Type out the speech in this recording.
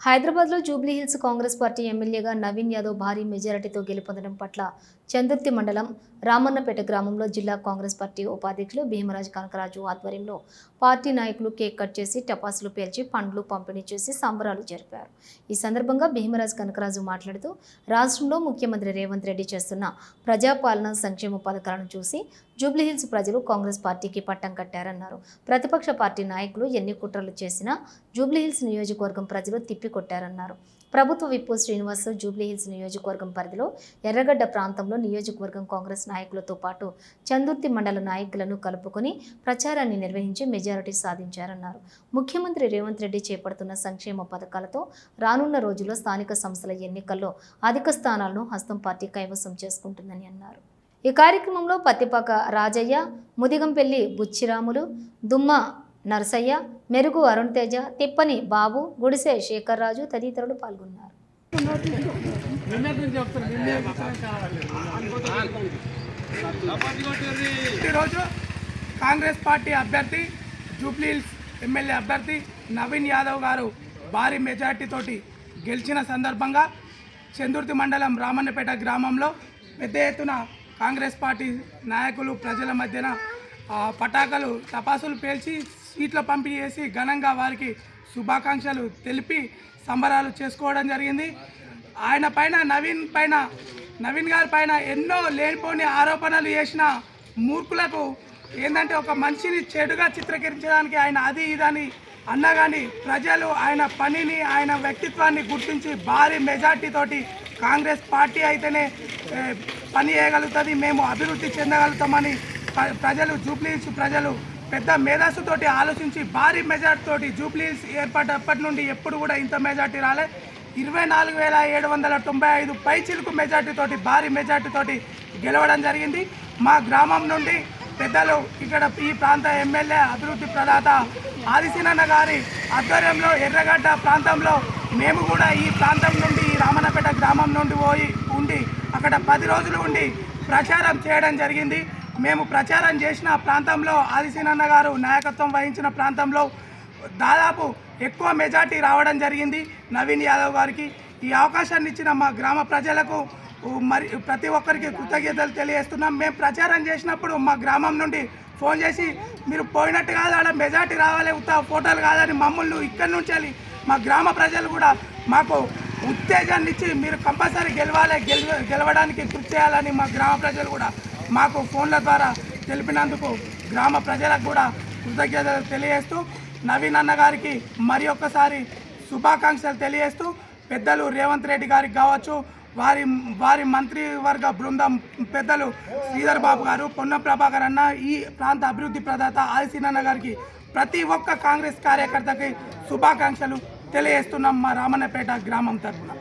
హైదరాబాద్లో జూబ్లీహిల్స్ కాంగ్రెస్ పార్టీ ఎమ్మెల్యేగా నవీన్ యాదవ్ భారీ మెజారిటీతో గెలుపొందడం పట్ల చందుర్తి మండలం రామన్నపేట గ్రామంలో జిల్లా కాంగ్రెస్ పార్టీ ఉపాధ్యక్షులు భీమరాజు కనకరాజు ఆధ్వర్యంలో పార్టీ నాయకులు కేక్ కట్ చేసి టపాసులు పేల్చి పండ్లు పంపిణీ చేసి సంబరాలు జరిపారు. ఈ సందర్భంగా భీమరాజు కనకరాజు మాట్లాడుతూ రాష్ట్రంలో ముఖ్యమంత్రి రేవంత్ రెడ్డి చేస్తున్న ప్రజాపాలన సంక్షేమ పథకాలను చూసి జూబ్లీహిల్స్ ప్రజలు కాంగ్రెస్ పార్టీకి పట్టం కట్టారన్నారు. ప్రతిపక్ష పార్టీ నాయకులు ఎన్ని కుట్రలు చేసినా జూబ్లీహిల్స్ నియోజకవర్గం ప్రజలు తిప్పికొట్టారన్నారు. ప్రభుత్వ విప్పు శ్రీనివాస్ జూబ్లీహిల్స్ నియోజకవర్గం పరిధిలో ఎర్రగడ్డ ప్రాంతంలో నియోజకవర్గం కాంగ్రెస్ నాయకులతో పాటు చందుర్తి మండల నాయకులను కలుపుకొని ప్రచారాన్ని నిర్వహించి మెజారిటీ సాధించారన్నారు. ముఖ్యమంత్రి రేవంత్ రెడ్డి చేపడుతున్న సంక్షేమ పథకాలతో రానున్న రోజుల్లో స్థానిక సంస్థల ఎన్నికల్లో అధిక స్థానాలను హస్తం పార్టీ కైవసం చేసుకుంటుందని అన్నారు. ఈ కార్యక్రమంలో పత్తిపాక రాజయ్య ముదిగంపల్లి బుచ్చిరాములు దుమ్మ నరసయ్య మెరుగు అరుణ్ తేజ తిప్పని బాబు గుడిసె శేఖర్ రాజు తదితరులు పాల్గొన్నారు. ఈరోజు కాంగ్రెస్ పార్టీ అభ్యర్థి జూబ్లీహిల్స్ ఎమ్మెల్యే అభ్యర్థి నవీన్ యాదవ్ గారు భారీ మెజార్టీతోటి గెలిచిన సందర్భంగా చందుర్తి మండలం రామన్నపేట గ్రామంలో పెద్ద ఎత్తున కాంగ్రెస్ పార్టీ నాయకులు ప్రజల మధ్యన పటాకలు తపాసులు పేల్చి సీట్ల పంపిణీ చేసి ఘనంగా వారికి శుభాకాంక్షలు తెలిపి సంబరాలు చేసుకోవడం జరిగింది. ఆయన పైన నవీన్ పైన నవీన్ గారి పైన ఎన్నో లేనిపోని ఆరోపణలు చేసిన మూర్ఖులకు ఏంటంటే ఒక మనిషిని చెడుగా చిత్రీకరించడానికి ఆయన అది ఇదని అన్నా కానీ ప్రజలు ఆయన పనిని ఆయన వ్యక్తిత్వాన్ని గుర్తించి భారీ మెజార్టీతోటి కాంగ్రెస్ పార్టీ అయితేనే పని చేయగలుగుతుంది మేము అభివృద్ధి చెందగలుగుతామని ప్ర- ప్రజలు జూబ్లీహిల్స్ ప్రజలు పెద్ద మేధస్సుతోటి ఆలోచించి భారీ మెజార్టీ తోటి జూబ్లీహిల్స్ ఏర్పడ్డప్పటి నుండి ఎప్పుడు కూడా ఇంత మెజార్టీ రాలే. ఇరవై నాలుగు వేల ఏడు వందల తొంభై ఐదు పైచిలుకు మెజార్టీ భారీ మెజార్టీతో గెలవడం జరిగింది. మా గ్రామం నుండి పెద్దలు ఇక్కడ ఈ ప్రాంత ఎమ్మెల్యే అభివృద్ధి ప్రదాత ఆదిశీనన్న గారి ఆధ్వర్యంలో ఎర్రగడ్డ ప్రాంతంలో మేము కూడా ఈ ప్రాంతం నుండి ఈ రామన్నపేట గ్రామం నుండి పోయి ఉండి అక్కడ పది రోజులు ఉండి ప్రచారం చేయడం జరిగింది. మేము ప్రచారం చేసిన ప్రాంతంలో ఆదిశీనన్న గారు నాయకత్వం వహించిన ప్రాంతంలో దాదాపు ఎక్కువ మెజార్టీ రావడం జరిగింది నవీన్ యాదవ్ గారికి. ఈ అవకాశాన్ని ఇచ్చిన మా గ్రామ ప్రజలకు మరి ప్రతి ఒక్కరికి కృతజ్ఞతలు తెలియజేస్తున్నాం. మేము ప్రచారం చేసినప్పుడు మా గ్రామం నుండి ఫోన్ చేసి మీరు పోయినట్టు కాదు ఆడ మెజార్టీ రావాలి ఉత్త ఫోటోలు కాదని మమ్మల్ని ఇక్కడి నుంచి వెళ్ళి మా గ్రామ ప్రజలు కూడా మాకు ఉత్తేజాన్ని ఇచ్చి మీరు కంపల్సరీ గెలవాలి గెలవ గెలవడానికి కృషి చేయాలని మా గ్రామ ప్రజలు కూడా మాకు ఫోన్ల ద్వారా తెలిపినందుకు గ్రామ ప్రజలకు కూడా కృతజ్ఞతలు తెలియజేస్తూ నవీన్ అన్న గారికి మరి ఒక్కసారి శుభాకాంక్షలు తెలియజేస్తూ పెద్దలు రేవంత్ రెడ్డి గారికి కావచ్చు వారి వారి మంత్రివర్గ బృందం పెద్దలు శ్రీధర్ బాబు గారు పొన్న ప్రభాకర్ అన్న ఈ ప్రాంత అభివృద్ధి ప్రదాత ఆదిశీనన్న గారికి ప్రతి ఒక్క కాంగ్రెస్ కార్యకర్తకి శుభాకాంక్షలు. తెలియజేస్తున్నాం మా రామన్నపేట గ్రామం తరఫున